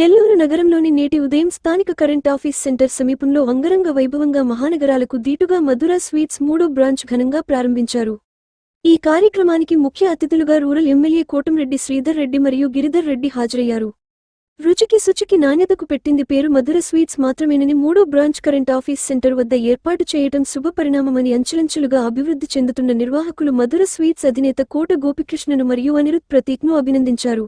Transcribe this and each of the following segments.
నెల్లూరు నగరంలోని నేటి ఉదయం స్థానిక కరెంట్ ఆఫీస్ సెంటర్ సమీపంలో అంగరంగ వైభవంగా మహానగరాలకు దీటుగా మధుర స్వీట్స్ మూడో బ్రాంచ్ ఘనంగా ప్రారంభించారు. ఈ కార్యక్రమానికి ముఖ్య అతిథులుగా రూరల్ ఎమ్మెల్యే కోటంరెడ్డి శ్రీధర్ రెడ్డి మరియు గిరిధర్ రెడ్డి హాజరయ్యారు. రుచికి శుచికి నాణ్యతకు పెట్టింది పేరు మధుర స్వీట్స్ మాత్రమేనని మూడో బ్రాంచ్ కరెంట్ ఆఫీస్ సెంటర్ వద్ద ఏర్పాటు చేయటం శుభపరిణామమని అంచెలంచెలుగా అభివృద్ధి చెందుతున్న నిర్వాహకులు మధుర స్వీట్స్ అధినేత కోట గోపికృష్ణను మరియు అనిరుద్ ప్రతీక్ను అభినందించారు.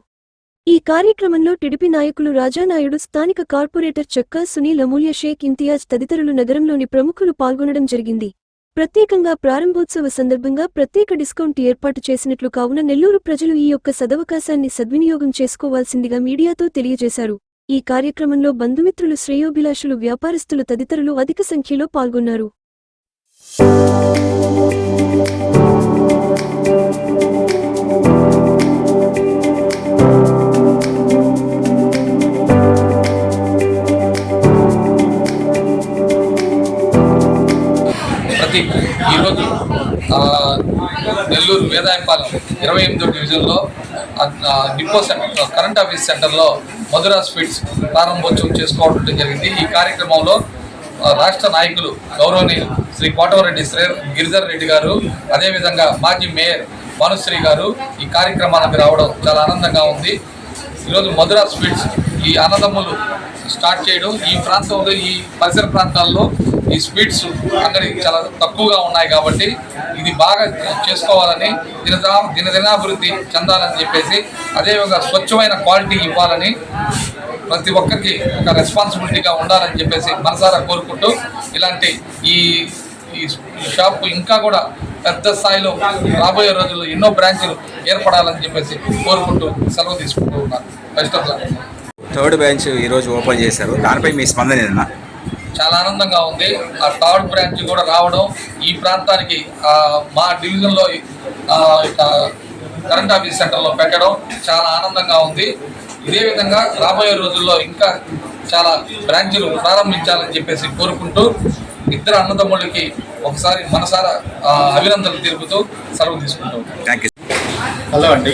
ఈ కార్యక్రమంలో టిడిపి నాయకులు రాజానాయుడు స్థానిక కార్పొరేటర్ చక్కా సునీల్ అమూల్య షేక్ ఇంతియాజ్ తదితరులు నగరంలోని ప్రముఖులు పాల్గొనడం జరిగింది. ప్రత్యేకంగా ప్రారంభోత్సవ సందర్భంగా ప్రత్యేక డిస్కౌంట్ ఏర్పాటు చేసినట్లు కావున నెల్లూరు ప్రజలు ఈ యొక్క సదవకాశాన్ని సద్వినియోగం చేసుకోవాల్సిందిగా మీడియాతో తెలియజేశారు. ఈ కార్యక్రమంలో బంధుమిత్రులు శ్రేయోభిలాషులు వ్యాపారస్తులు తదితరులు అధిక సంఖ్యలో పాల్గొన్నారు. ఈరోజు నెల్లూరు వేదాయపాలెం ఇరవై ఎనిమిదో డివిజన్లో డిపో సెంటర్ కరెంట్ ఆఫీస్ సెంటర్లో మధురా స్వీట్స్ ప్రారంభోత్సవం చేసుకోవడం జరిగింది. ఈ కార్యక్రమంలో రాష్ట్ర నాయకులు గౌరవనీయులు శ్రీ కోటవరెడ్డి శ్రీ గిరిధర్ రెడ్డి గారు అదేవిధంగా మాజీ మేయర్ భానుశ్రీ గారు ఈ కార్యక్రమానికి రావడం చాలా ఆనందంగా ఉంది. ఈరోజు మధురా స్వీట్స్ ఈ అన్నదమ్ములు స్టార్ట్ చేయడం ఈ ప్రాంతంలో ఈ పరిసర ప్రాంతాల్లో ఈ స్వీట్స్ అంగడి చాలా తక్కువగా ఉన్నాయి కాబట్టి ఇది బాగా చేసుకోవాలని దినదా దినదినాభివృద్ధి చెందాలని చెప్పేసి అదేవిధంగా స్వచ్ఛమైన క్వాలిటీ ఇవ్వాలని ప్రతి ఒక్కరికి ఒక రెస్పాన్సిబిలిటీగా ఉండాలని చెప్పేసి మనసారా కోరుకుంటూ ఇలాంటి ఈ ఈ షాప్ ఇంకా కూడా పెద్ద స్థాయిలో రాబోయే రోజుల్లో ఎన్నో బ్రాంచ్లు ఏర్పడాలని చెప్పేసి కోరుకుంటూ సెలవు తీసుకుంటూ ఉన్నారు బెస్ట్ ఆఫ్ థర్డ్ బ్రాంచ్ ఈరోజు ఓపెన్ చేశారు. దానిపై మీ స్పందన ఏదన్నా? చాలా ఆనందంగా ఉంది. ఆ థర్డ్ బ్రాంచ్ కూడా రావడం ఈ ప్రాంతానికి ఆ, మా డివిజన్లో ఆ, ఇక కరెంట్ ఆఫీస్ సెంటర్లో పెట్టడం చాలా ఆనందంగా ఉంది. ఇదే విధంగా రాబోయే రోజుల్లో ఇంకా చాలా బ్రాంచ్లు ప్రారంభించాలని చెప్పేసి కోరుకుంటూ ఇద్దరు అన్నదమ్ముళ్ళకి ఒకసారి మనసారా ఆ, అభినందనలు తెలుపుతూ సెలవు తీసుకుంటూ థ్యాంక్ యూ హలో అండి.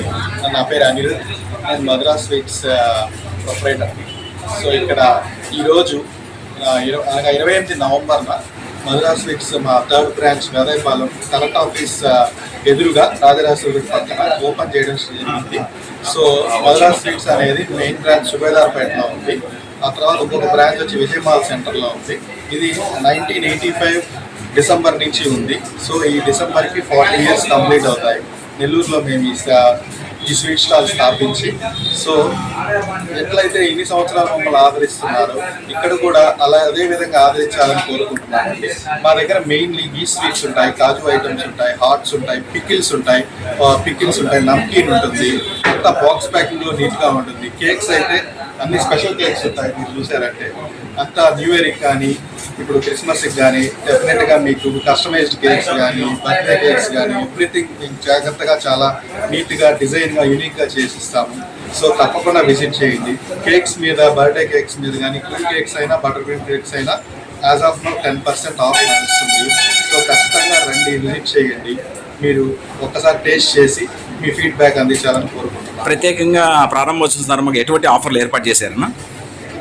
నా పేరు అనిల్ నేను మద్రాస్ స్వీట్స్ ప్రొపరేటర్. సో ఇక్కడ ఈరోజు అనగా ఇరవై ఎనిమిది నవంబర్న మధురా స్వీట్స్ మా third branch Vedayapalem collect office ఎదురుగా ఎదురుగా రాజరాజేశ్వరి పక్కన ఓపెన్ చేయడం జరిగింది. సో మధురా స్వీట్స్ అనేది మెయిన్ బ్రాంచ్ సుబేదార్పేటలో ఉంది. ఆ తర్వాత ఇంకొక బ్రాంచ్ వచ్చి విజయమాల్ సెంటర్లో ఉంది. ఇది నైన్టీన్ ఎయిటీ ఫైవ్ డిసెంబర్ నుంచి ఉంది. సో ఈ డిసెంబర్కి ఫార్టీ ఇయర్స్ కంప్లీట్ అవుతాయి. నెల్లూరులో మేము ఈ ఈ స్వీట్ స్టాల్ స్థాపించి. సో ఎట్లయితే ఇన్ని సంవత్సరాలు మమ్మల్ని ఆదరిస్తున్నారో ఇక్కడ కూడా అలా అదే విధంగా ఆదరించాలని కోరుకుంటున్నామండి. మా దగ్గర మెయిన్లీ ఈ స్వీట్స్ ఉంటాయి కాజు ఐటమ్స్ ఉంటాయి హాట్స్ ఉంటాయి పికిల్స్ ఉంటాయి పికిల్స్ ఉంటాయి నమ్కీన్ ఉంటుంది అంతా బాక్స్ ప్యాకింగ్లో నీట్గా ఉంటుంది. కేక్స్ అయితే అన్ని స్పెషల్ కేక్స్ ఉంటాయి మీరు చూసారంటే. అంతా న్యూ ఇయర్కి కానీ ఇప్పుడు క్రిస్మస్కి కానీ డెఫినెట్గా మీకు కస్టమైజ్డ్ కేక్స్ కానీ బర్త్డే కేక్స్ కానీ ఎవ్రీథింగ్ మీకు జాగ్రత్తగా చాలా నీట్గా డిజైన్గా యూనిక్గా చేసిస్తాము. సో తప్పకుండా విజిట్ చేయండి. కేక్స్ మీద బర్త్డే కేక్స్ మీద కానీ క్రీమ్ కేక్స్ అయినా బటర్ క్రీమ్ కేక్స్ అయినా as of now ten percent off నడుస్తుంది. సో ఖచ్చితంగా రండి విజిట్ చేయండి. మీరు ఒక్కసారి టేస్ట్ చేసి మీ ఫీడ్బ్యాక్ అందించాలని కోరుకుంటున్నాను. ప్రత్యేకంగా ప్రారంభోత్సవం సందర్భంగా ఎటువంటి ఆఫర్లు ఏర్పాటు చేశారన్నా?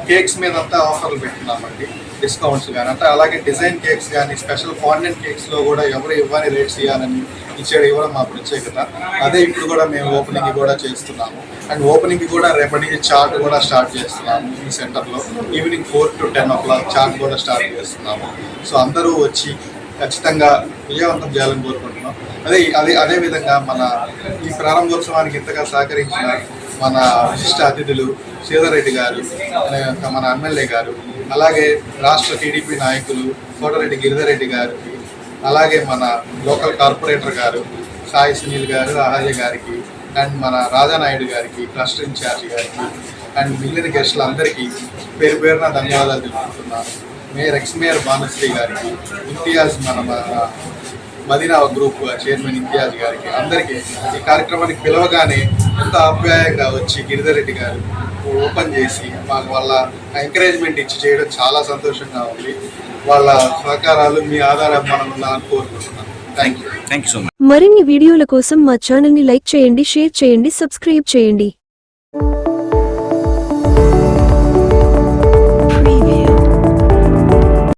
కేక్స్ మీద అంతా ఆఫర్లు పెట్టున్నామండి డిస్కౌంట్స్ కానీ అంటే అలాగే డిజైన్ కేక్స్ కానీ స్పెషల్ ఫాండెంట్ కేక్స్లో కూడా ఎవరు ఇవ్వని రేట్స్ ఇవ్వాలని ఇచ్చేది ఇవ్వడం మా ప్రత్యేకత. అదే ఇప్పుడు కూడా మేము ఓపెనింగ్ కూడా చేస్తున్నాము. అండ్ ఓపెనింగ్ కూడా రేపటి చార్ట్ కూడా స్టార్ట్ చేస్తున్నాము ఈ సెంటర్లో. Evening four to ten o'clock chart కూడా స్టార్ట్ చేస్తున్నాము. సో అందరూ వచ్చి ఖచ్చితంగా విజయవంతం చేయాలని కోరుకుంటున్నాం. అదే అదే అదే విధంగా మన ఈ ప్రారంభోత్సవానికి ఇంతగా సహకరించిన మన విశిష్ట అతిథులు సీతారెడ్డి గారు మన మన ఎమ్మెల్యే గారు అలాగే రాష్ట్ర టీడీపీ నాయకులు కోటరెడ్డి గిరిధరెడ్డి గారు అలాగే మన లోకల్ కార్పొరేటర్ గారు సాయి సునీల్ గారు ఆహాజీ గారికి అండ్ మన రాజానాయుడు గారికి క్లస్టర్ ఇన్ఛార్జ్ గారికి అండ్ మిగిలిన గెస్టులందరికీ పేరు పేరున ధన్యవాదాలు తెలుపుతున్నాను మేయర్ ఎక్స్ మేయర్ భానుశ్రీ గారికి ఇంతియాజ్ మన మన మదీనా గ్రూప్ చైర్మన్ ఇంతియాజ్ గారికి అందరికీ ఈ కార్యక్రమానికి పిలవగానే ఎంత ఆప్యాయంగా వచ్చి గిరిధర్ రెడ్డి గారు ఓపెన్ చేసి మాకు వాళ్ళ ఎంకరేజ్మెంట్ ఇచ్చి చేయడం చాలా సంతోషంగా ఉంది. వాళ్ళ సహకారాలు మీ ఆధారం మనం ఉండాలని కోరుకుంటున్నాను thank you thank you so much మరిన్ని వీడియోల కోసం మా ఛానల్ని లైక్ చేయండి షేర్ చేయండి సబ్స్క్రైబ్ చేయండి.